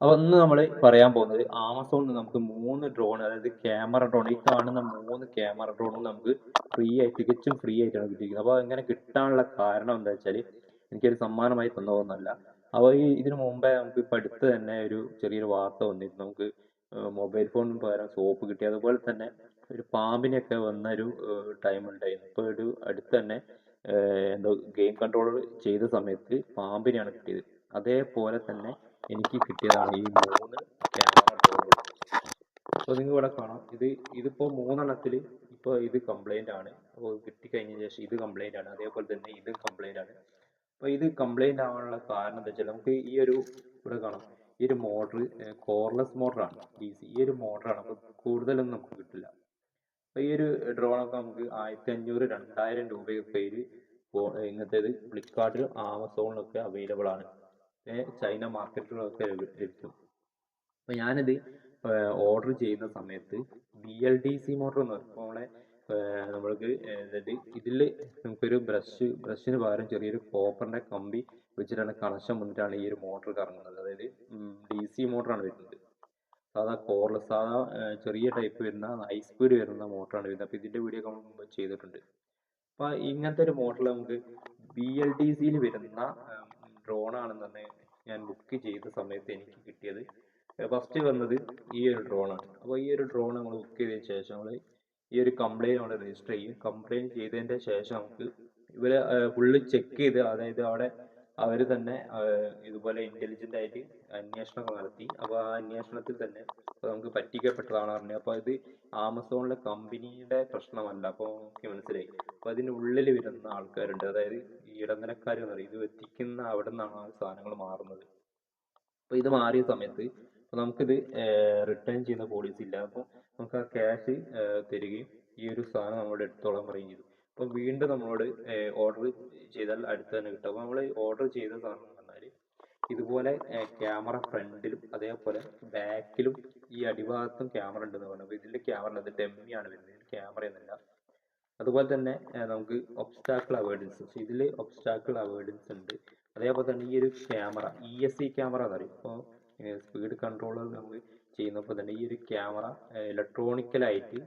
അപ്പൊ ഇന്ന് നമ്മൾ പറയാൻ പോകുന്നത് ആമസോണിൽ നമുക്ക് മൂന്ന് ഡ്രോൺ അതായത് ക്യാമറ ഡ്രോൺ ഈ കാണുന്ന മൂന്ന് ക്യാമറ ഡ്രോണും നമുക്ക് ഫ്രീ ആയി തികച്ചും ഫ്രീ ആയിട്ടാണ് കിട്ടിയിരിക്കുന്നത്. അപ്പോൾ അങ്ങനെ കിട്ടാനുള്ള കാരണം എന്താ വെച്ചാൽ എനിക്കൊരു സമ്മാനമായി തന്നതൊന്നല്ല അപ്പോൾ ഈ ഇതിനു മുമ്പേ നമുക്ക് ഇപ്പം അടുത്ത് തന്നെ ഒരു ചെറിയൊരു വാർത്ത വന്നിരുന്നു. നമുക്ക് മൊബൈൽ ഫോണിന് പകരം സോപ്പ് കിട്ടി. അതുപോലെ തന്നെ ഒരു പാമ്പിനെയൊക്കെ വന്ന ഒരു ടൈം ഉണ്ടായിരുന്നു. ഇപ്പോൾ ഒരു അടുത്ത് തന്നെ എന്തോ ഗെയിം കൺട്രോളർ ചെയ്ത സമയത്ത് പാമ്പിനെയാണ് കിട്ടിയത്. അതേപോലെ തന്നെ എനിക്ക് കിട്ടിയതാണ് ഈ മൂന്ന് ക്യാമറ ഡ്രോണുകൾ അപ്പോൾ നിങ്ങൾ ഇവിടെ കാണാം. ഇത് ഇതിപ്പോൾ മൂന്നെണ്ണത്തിൽ ഇപ്പോൾ ഇത് കംപ്ലൈന്റ് ആണ്. അപ്പോൾ കിട്ടിക്കഴിഞ്ഞ ശേഷം ഇത് കംപ്ലൈന്റ് ആണ്. അതേപോലെ തന്നെ ഇത് കംപ്ലൈന്റ് ആണ്. അപ്പോൾ ഇത് കംപ്ലൈന്റ് ആവാനുള്ള കാരണം എന്താ വെച്ചാൽ നമുക്ക് ഈ ഒരു ഇവിടെ കാണാം. ഈ ഒരു മോട്ടർ കോർലെസ് മോട്ടറാണ് ഡി സി ഈ ഒരു മോട്ടറാണ് അപ്പോൾ കൂടുതലൊന്നും നമുക്ക് കിട്ടില്ല. അപ്പോൾ ഈ ഒരു ഡ്രോണൊക്കെ നമുക്ക് ആയിരത്തി അഞ്ഞൂറ് രണ്ടായിരം രൂപയൊക്കെ പേര് ഇങ്ങനത്തേത് ഫ്ലിപ്കാർട്ടിലും ആമസോണിലൊക്കെ അവൈലബിൾ ആണ്. ചൈന മാർക്കറ്റുകളൊക്കെ എടുത്തു അപ്പോൾ ഞാനിത് ഓർഡർ ചെയ്യുന്ന സമയത്ത് B L D C motor എന്ന് പറയും. നമ്മളെ നമ്മൾക്ക് അതായത് ഇതിൽ നമുക്കൊരു ബ്രഷ് ബ്രഷിന് പകരം ചെറിയൊരു കോപ്പറിന്റെ കമ്പി വെച്ചിട്ടാണ് കണക്ഷൻ വന്നിട്ടാണ് ഈ ഒരു മോട്ടർ കറങ്ങുന്നത്. അതായത് ഡി സി മോട്ടറാണ് വരുന്നത്. സാധാ കോർലെസ് സാധാ ചെറിയ ടൈപ്പ് വരുന്ന ഹൈ സ്പീഡ് വരുന്ന മോട്ടറാണ് വരുന്നത്. അപ്പോൾ ഇതിന്റെ വീഡിയോ ഒക്കെ മുമ്പ് ചെയ്തിട്ടുണ്ട്. അപ്പോൾ ഇങ്ങനത്തെ ഒരു മോട്ടറിൽ നമുക്ക് ബി എൽ ഡി സിയിൽ വരുന്ന ആണെന്നുണ്ടെങ്കിൽ ഞാൻ ബുക്ക് ചെയ്ത സമയത്ത് എനിക്ക് കിട്ടിയത്. ഫസ്റ്റ് വന്നത് ഈ ഒരു ഡ്രോൺ ആണ് അപ്പോൾ ഈ ഒരു ഡ്രോൺ നമ്മൾ ബുക്ക് ചെയ്തതിന് ശേഷം നമ്മൾ ഈ ഒരു കംപ്ലയിന്റ് നമ്മൾ രജിസ്റ്റർ ചെയ്യും. കംപ്ലയിന്റ് ചെയ്തതിന്റെ ശേഷം നമുക്ക് ഇവരെ ഫുള്ള് ചെക്ക് ചെയ്ത് അതായത് അവിടെ അവർ തന്നെ ഇതുപോലെ ഇന്റലിജന്റ് ആയിട്ട് അന്വേഷണം നടത്തി. അപ്പോൾ ആ അന്വേഷണത്തിൽ തന്നെ നമുക്ക് പറ്റിക്കപ്പെട്ടതാണ് പറഞ്ഞത് അപ്പോൾ ഇത് ആമസോണിലെ കമ്പനിയുടെ പ്രശ്നമല്ല. അപ്പോൾ നമുക്ക് മനസ്സിലായി. അപ്പോൾ അതിന്റെ ഉള്ളിൽ വരുന്ന ആൾക്കാരുണ്ട്. അതായത് ഇടനിലക്കാർ എന്ന് പറയും. ഇത് എത്തിക്കുന്ന അവിടെ നിന്നാണ് സാധനങ്ങൾ മാറുന്നത്. അപ്പോൾ ഇത് മാറിയ സമയത്ത് നമുക്കിത് റിട്ടേൺ ചെയ്യുന്ന പോളിസി ഇല്ല. അപ്പോൾ നമുക്ക് ആ ക്യാഷ് തരികയും ഈ ഒരു സാധനം നമ്മളോട് എടുത്തോളാൻ പറയുകയും ചെയ്തു. അപ്പോൾ വീണ്ടും നമ്മളോട് ഓർഡർ ചെയ്താൽ അടുത്ത് തന്നെ കിട്ടും. അപ്പോൾ നമ്മൾ ഓർഡർ ചെയ്ത സാധനം പറഞ്ഞാൽ ഇതുപോലെ ക്യാമറ ഫ്രണ്ടിലും അതേപോലെ ബാക്കിലും ഈ അടിഭാഗത്തും ക്യാമറ ഉണ്ടെന്ന് പറഞ്ഞു. അപ്പോൾ ഇതിൽ ക്യാമറ ഉണ്ട് ഡെമ്മിയാണ് വരുന്നത്. ക്യാമറ എന്നല്ല അതുപോലെ തന്നെ നമുക്ക് ഒബ്സ്റ്റാക്കിൾ അവോയ്ഡൻസ് ഇതിൽ ഒബ്സ്റ്റാക്കിൾ അവോയ്ഡൻസ് ഉണ്ട്. അതേപോലെ തന്നെ ഈ ഒരു camera E S C camera എന്ന് പറയും ഇപ്പോൾ സ്പീഡ് കൺട്രോളർ നമ്മൾ ചെയ്യുന്നപ്പോൾ തന്നെ ഈ ഒരു ക്യാമറ ഇലക്ട്രോണിക്കലായിട്ട്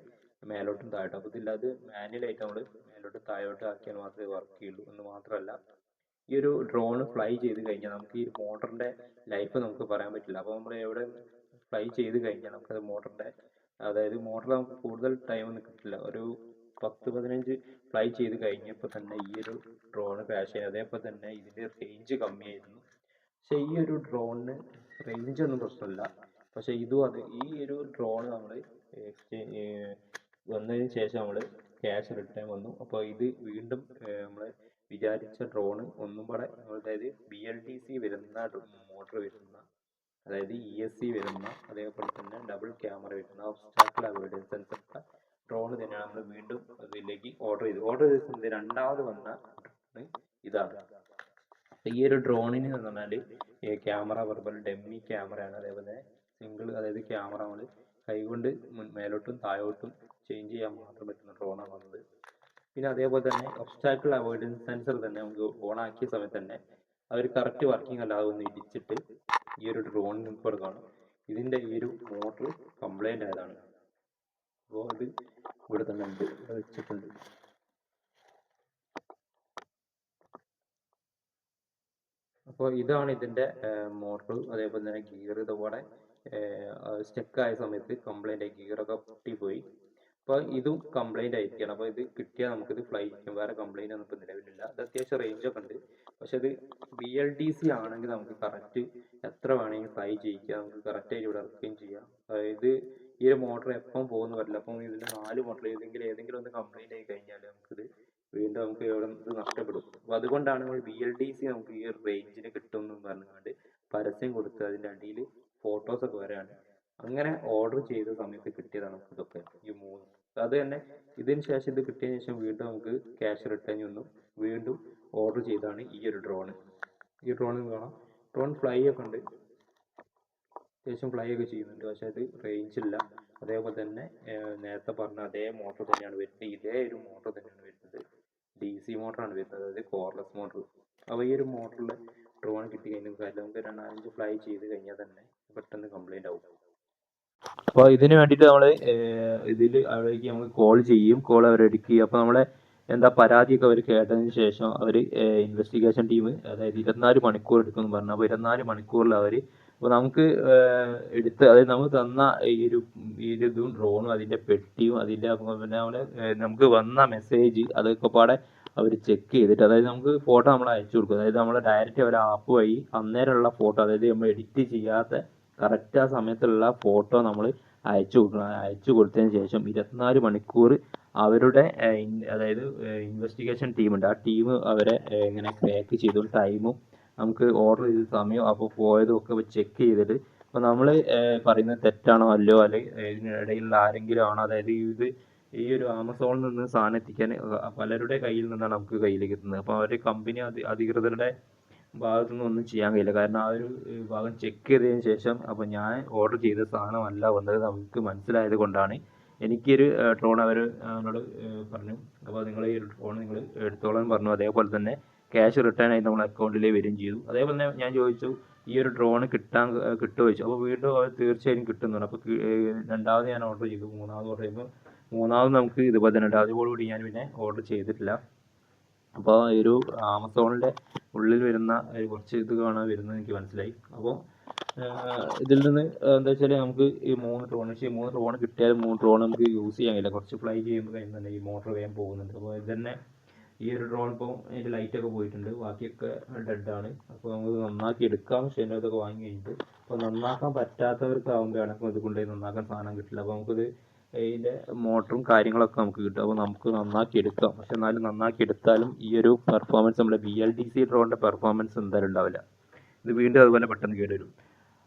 മേലോട്ടും താഴോട്ടും. അപ്പോൾ ഇതില്ലാതെ മാനുവലായിട്ട് നമ്മൾ മേലോട്ട് താഴോട്ട് ആക്കിയാൽ മാത്രമേ വർക്ക് ചെയ്യുള്ളൂ എന്ന് മാത്രമല്ല ഈ ഒരു ഡ്രോൺ ഫ്ലൈ ചെയ്ത് കഴിഞ്ഞാൽ നമുക്ക് ഈ മോട്ടറിന്റെ ലൈഫ് നമുക്ക് പറയാൻ പറ്റില്ല. അപ്പോൾ നമ്മൾ എവിടെ ഫ്ലൈ ചെയ്ത് കഴിഞ്ഞാൽ നമുക്കത് മോട്ടറിന്റെ അതായത് മോട്ടർ നമുക്ക് കൂടുതൽ ടൈം കിട്ടില്ല ഒരു പത്ത് പതിനഞ്ച് ഫ്ലൈ ചെയ്ത് കഴിഞ്ഞപ്പോൾ തന്നെ ഈ ഒരു ഡ്രോൺ ക്രാഷ് ആയി അതേപോലെ തന്നെ ഇതിന്റെ റേഞ്ച് കമ്മിയായിരുന്നു. പക്ഷെ ഈ ഒരു ഡ്രോണിന് റേഞ്ച് ഒന്നും പ്രശ്നമില്ല. പക്ഷെ ഇതും അത് ഈ ഒരു ഡ്രോൺ നമ്മൾ എക്സ്ചേഞ്ച് വന്നതിന് ശേഷം നമ്മൾ ക്യാഷ് റിട്ടേൺ വന്നു. അപ്പോൾ ഇത് വീണ്ടും നമ്മൾ വിചാരിച്ച ഡ്രോണ് ഒന്നും കൂടെ അതായത് ബി എൽ ടി സി വരുന്ന മോട്ടർ വരുന്ന അതായത് ഇ എസ് സി വരുന്ന അതേപോലെ തന്നെ ഡബിൾ ക്യാമറ വരുന്ന ഒബ്സ്റ്റാക്കിൾ അവോയ്ഡൻസ് സെൻസർ ഡ്രോൺ തന്നെയാണ് നമ്മൾ വീണ്ടും അതിലേക്ക് ഓർഡർ ചെയ്തു. ഓർഡർ ചെയ്ത രണ്ടാമത് വന്ന ഇതാണ്. ഈ ഒരു ഡ്രോണിന് എന്ന് പറഞ്ഞാൽ ക്യാമറ വെർബൽ ഡെമ്മി ക്യാമറയാണ് അതേപോലെ സിംഗിൾ അതായത് ക്യാമറ നമ്മൾ കൈകൊണ്ട് മേലോട്ടും താഴോട്ടും ചേഞ്ച് ചെയ്യാൻ മാത്രം പറ്റുന്ന ഡ്രോണാണ് വന്നത്. പിന്നെ അതേപോലെ തന്നെ ഒബ്സ്റ്റാക്കിൾ അവോയ്ഡൻസ് സെൻസർ തന്നെ നമുക്ക് ഓൺ ആക്കിയ സമയത്ത് തന്നെ അവർ കറക്റ്റ് വർക്കിംഗ് അല്ലാതെ ഒന്ന് ഇടിച്ചിട്ട് ഈ ഒരു നമുക്ക് ഇവിടെ കാണും. ഇതിന്റെ ഈ ഒരു മോട്ടർ കംപ്ലൈന്റ് ആയതാണ്. അപ്പോൾ അത് ഇവിടെ തന്നെ വെച്ചിട്ടുണ്ട്. അപ്പോൾ ഇതാണ് ഇതിന്റെ മോട്ടർ അതേപോലെ തന്നെ ഗിയർ ഇതുപോലെ സ്റ്റക്ക് ആയ സമയത്ത് കംപ്ലൈന്റ് ആയി ഗിയറൊക്കെ പൊട്ടിപ്പോയി. അപ്പോൾ ഇതും കംപ്ലൈന്റ് ആയിരിക്കുകയാണ് അപ്പോൾ ഇത് കിട്ടിയാൽ നമുക്കിത് ഫ്ലൈ ചെയ്യാം വേറെ കംപ്ലൈന്റ് ഒന്നും ഇപ്പോൾ നിലവിലില്ല. അത് അത്യാവശ്യം റേഞ്ചൊക്കെ ഉണ്ട്. പക്ഷെ ഇത് ബി എൽ ഡി സി ആണെങ്കിൽ നമുക്ക് കറക്റ്റ് എത്ര വേണമെങ്കിൽ ഫ്ലൈ ചെയ്യിക്കാം. നമുക്ക് കറക്റ്റായിട്ട് ഇവിടെ ഇറക്കുകയും ചെയ്യാം. അതായത് ഈ ഒരു മോട്ടർ എപ്പം പോകുന്നു പറ്റില്ല അപ്പം ഇതിൽ നാല് മോട്ടർ ഏതെങ്കിലും ഏതെങ്കിലും ഒന്ന് കംപ്ലൈന്റ് ആയി കഴിഞ്ഞാൽ നമുക്കിത് വീണ്ടും നമുക്ക് ഇവിടെ ഇത് നഷ്ടപ്പെടും. അപ്പോൾ അതുകൊണ്ടാണ് നമ്മൾ ബി എൽ ഡി സി നമുക്ക് ഈ ഒരു റേഞ്ചിന് കിട്ടും എന്ന് പറഞ്ഞുകൊണ്ട് പരസ്യം കൊടുത്ത് അതിന്റെ അടിയിൽ ഫോട്ടോസ് ഒക്കെ വരാണ്. അങ്ങനെ ഓർഡർ ചെയ്ത സമയത്ത് കിട്ടിയതാണ് നമുക്ക് ഇതൊക്കെ ഈ മൂന്ന്. അത് തന്നെ ഇതിന് ശേഷം ഇത് കിട്ടിയതിന് ശേഷം വീണ്ടും നമുക്ക് ക്യാഷ് റിട്ടേൺ ഒന്നും വീണ്ടും ഓർഡർ ചെയ്താണ് ഈ ഒരു ഡ്രോൺ ഈ ഡ്രോണ് കാണാം. ഡ്രോൺ ഫ്ലൈ ഒക്കെ ഉണ്ട്. അത്യാവശ്യം ഫ്ലൈ ഒക്കെ ചെയ്യുന്നുണ്ട്. പക്ഷെ അത് റേഞ്ച് ഇല്ല. അതേപോലെ തന്നെ നേരത്തെ പറഞ്ഞ അതേ മോട്ടർ തന്നെയാണ് വരുന്നത്. ഇതേ ഒരു മോട്ടർ തന്നെയാണ് വരുന്നത്. ഡി സി മോട്ടറാണ് വരുന്നത്. അതായത് കോർലെസ് മോട്ടർ അപ്പോൾ ഈ ഒരു മോട്ടറിൽ ഡ്രോൺ കിട്ടി കഴിഞ്ഞാൽ കാര്യം നമുക്ക് രണ്ടാലഞ്ച് ഫ്ലൈ ചെയ്ത് കഴിഞ്ഞാൽ തന്നെ പെട്ടെന്ന് കംപ്ലൈന്റ് ആവും. അപ്പോൾ ഇതിന് വേണ്ടിയിട്ട് നമ്മൾ ഇതിൽ അവിടേക്ക് നമുക്ക് കോൾ ചെയ്യും. കോൾ അവരെടുക്കുക അപ്പോൾ നമ്മളെ എന്താ പരാതിയൊക്കെ അവർ കേട്ടതിന് ശേഷം അവർ ഇൻവെസ്റ്റിഗേഷൻ ടീം അതായത് ഇരുപത്തിനാല് മണിക്കൂർ എടുക്കുമെന്ന് പറഞ്ഞു. അപ്പോൾ ഇരുപത്തിനാല് മണിക്കൂറിൽ അവർ അപ്പോൾ നമുക്ക് എടുത്ത് അതായത് നമ്മൾ തന്ന ഈ ഒരു ഈ ഒരു ഇതും ഡ്രോണും അതിന്റെ പെട്ടിയും അതിന്റെ പിന്നെ നമ്മുടെ നമുക്ക് വന്ന മെസ്സേജ് അതൊക്കെ പാടെ അവർ ചെക്ക് ചെയ്തിട്ട് അതായത് നമുക്ക് ഫോട്ടോ നമ്മൾ അയച്ചു കൊടുക്കും. അതായത് നമ്മൾ ഡയറക്റ്റ് അവർ ആപ്പ് വഴി അന്നേരമുള്ള ഫോട്ടോ അതായത് നമ്മൾ എഡിറ്റ് ചെയ്യാത്ത കറക്റ്റ് ആ സമയത്തുള്ള ഫോട്ടോ നമ്മൾ അയച്ചു കൊടുക്കണം. അയച്ചു കൊടുത്തതിന് ശേഷം ഇരുപത്തിനാല് മണിക്കൂർ അവരുടെ അതായത് ഇൻവെസ്റ്റിഗേഷൻ ടീമുണ്ട് ആ ടീം അവരെ ഇങ്ങനെ ക്രാക്ക് ചെയ്തു. ടൈമും നമുക്ക് ഓർഡർ ചെയ്ത സമയം അപ്പോൾ പോയതും ഒക്കെ ചെക്ക് ചെയ്തിട്ട് അപ്പോൾ നമ്മൾ പറയുന്നത് തെറ്റാണോ അല്ലയോ അല്ലെങ്കിൽ ഇതിനിടയിലുള്ള ആരെങ്കിലും ആണോ? അതായത് ഇത് ഈ ഒരു ആമസോണിൽ നിന്ന് സാധനം എത്തിക്കാൻ പലരുടെ കയ്യിൽ നിന്നാണ് നമുക്ക് കയ്യിലേക്ക് എത്തുന്നത്. അപ്പോൾ അവർ കമ്പനി അധി അധികൃതരുടെ ഭാഗത്തു നിന്ന് ഒന്നും ചെയ്യാൻ കഴിയില്ല. കാരണം ആ ഒരു ഭാഗം ചെക്ക് ചെയ്തതിന് ശേഷം അപ്പോൾ ഞാൻ ഓർഡർ ചെയ്ത സാധനമല്ല വന്നത് നമുക്ക് മനസ്സിലായത് കൊണ്ടാണ്. എനിക്കൊരു ഡ്രോൺ അവർ എന്നോട് പറഞ്ഞു. അപ്പോൾ നിങ്ങൾ ഈ ഡ്രോൺ നിങ്ങൾ എടുത്തോളാൻ പറഞ്ഞു. അതേപോലെ തന്നെ ക്യാഷ് റിട്ടേൺ ആയി നമ്മുടെ അക്കൗണ്ടിൽ വരികയും ചെയ്തു. അതേപോലെ തന്നെ ഞാൻ ചോദിച്ചു ഈ ഒരു ഡ്രോൺ കിട്ടാൻ കിട്ടുമോ ചോദിച്ചു അപ്പോൾ വീണ്ടും അവർ തീർച്ചയായും കിട്ടുന്നുണ്ട് അപ്പോൾ രണ്ടാമത് ഞാൻ ഓർഡർ ചെയ്തു. മൂന്നാമത് ഓർഡർ ചെയ്യുമ്പോൾ മൂന്നാമത് നമുക്ക് ഇതുപോലെ തന്നെ ഉണ്ട്. അതോടുകൂടി ഞാൻ പിന്നെ ഓർഡർ ചെയ്തിട്ടില്ല. അപ്പോൾ ഒരു ആമസോണിന്റെ ഉള്ളിൽ വരുന്ന ഒരു കുറച്ച് ഇത് കാണാൻ വരുന്നത് എനിക്ക് മനസ്സിലായി. അപ്പോൾ ഇതിൽ നിന്ന് എന്താ വെച്ചാൽ നമുക്ക് ഈ മൂന്ന് ഡ്രോൺ പക്ഷേ മൂന്ന് ഡ്രോൺ കിട്ടിയാൽ മൂന്ന് ഡ്രോൺ നമുക്ക് യൂസ് ചെയ്യാൻ കഴിയില്ല. കുറച്ച് ഫ്ലൈ ചെയ്യുമ്പോൾ കഴിയുന്നുണ്ടെങ്കിൽ മോട്ടർ വേഗം പോകുന്നുണ്ട്. അപ്പോൾ ഇത് തന്നെ ഈ ഒരു ഡ്രോൺ ഇപ്പോൾ അതിന്റെ ലൈറ്റൊക്കെ പോയിട്ടുണ്ട്. ബാക്കിയൊക്കെ ഡെഡ് ആണ്. അപ്പോൾ നമുക്ക് നന്നാക്കി എടുക്കാം. പക്ഷേ അതിന്റെ അതൊക്കെ വാങ്ങി കഴിഞ്ഞിട്ട്. അപ്പോൾ നന്നാക്കാൻ പറ്റാത്തവർക്കാവുമ്പോഴാണ് അപ്പോൾ ഇത് കൊണ്ടുപോയി നന്നാക്കാൻ സാധനം കിട്ടില്ല. അപ്പോൾ നമുക്കിത് ഇതിന്റെ മോട്ടറും കാര്യങ്ങളൊക്കെ നമുക്ക് കിട്ടും. അപ്പോൾ നമുക്ക് നന്നാക്കി എടുക്കാം. പക്ഷെ എന്നാലും നന്നാക്കി എടുത്താലും ഈ ഒരു പെർഫോമൻസ് നമ്മുടെ ബി എൽ ഡി സി ഡ്രോണിന്റെ പെർഫോമൻസ് എന്തായാലും ഉണ്ടാവില്ല. ഇത് വീണ്ടും അതുപോലെ പെട്ടെന്ന് കേടുവരും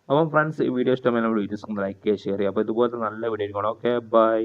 അപ്പം ഫ്രണ്ട്സ് ഈ വീഡിയോ ഇഷ്ടമായി നമ്മൾ വീഡിയോസ് ഒന്ന് ലൈക്ക് ചെയ്യുക ഷെയർ ചെയ്യുക. അപ്പോൾ ഇതുപോലത്തെ നല്ല വീഡിയോ ആയിരിക്കണം ഓക്കെ ബൈ